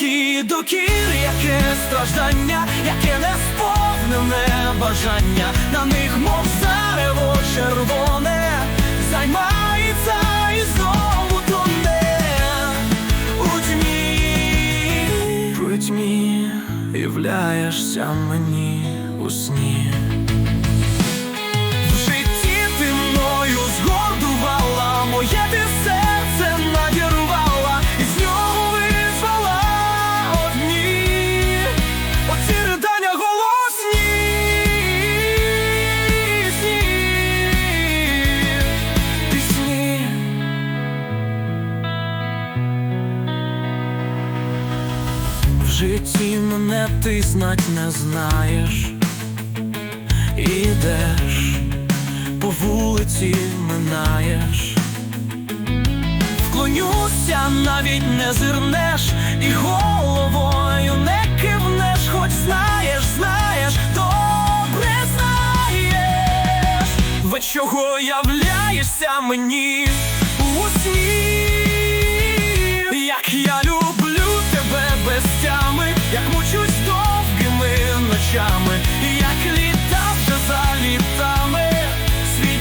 які докір, яке страждання, яке несповнене бажання, на них мов зарево червоне, займається і знову тоне у тьмі, у тьмі являєшся мені у сні. Житті мене ти знать не знаєш, ідеш, по вулиці минаєш, вклонюся, навіть не зирнеш, і головою не кивнеш, хоч знаєш, знаєш, добре знаєш, ви чого являєшся мені? У сні, ночами, як літав вже за літами, свій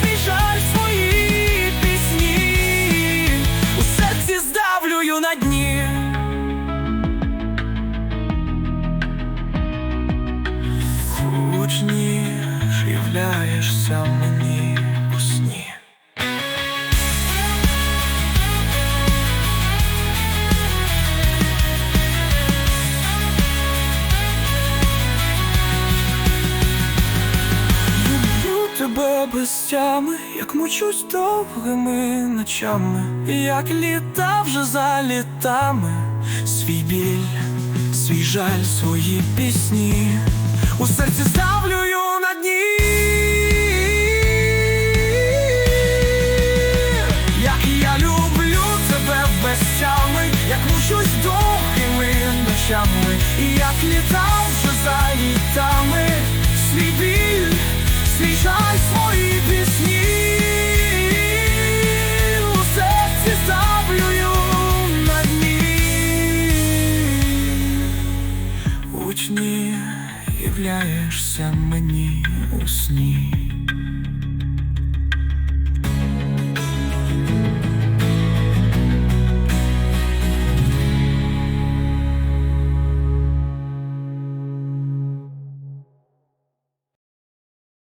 свій жаль, свої пісні, у серці здавлюю на дні. Гучні являєшся мені без як мучусь довгими ночами, як літа вже за літами, свій біль, свій жаль, свої пісні, у серці ставлюю на дні. Як я люблю тебе без тями, як мучусь довгими ночами, як літа вже за літами, Учні являєшся мені у сні.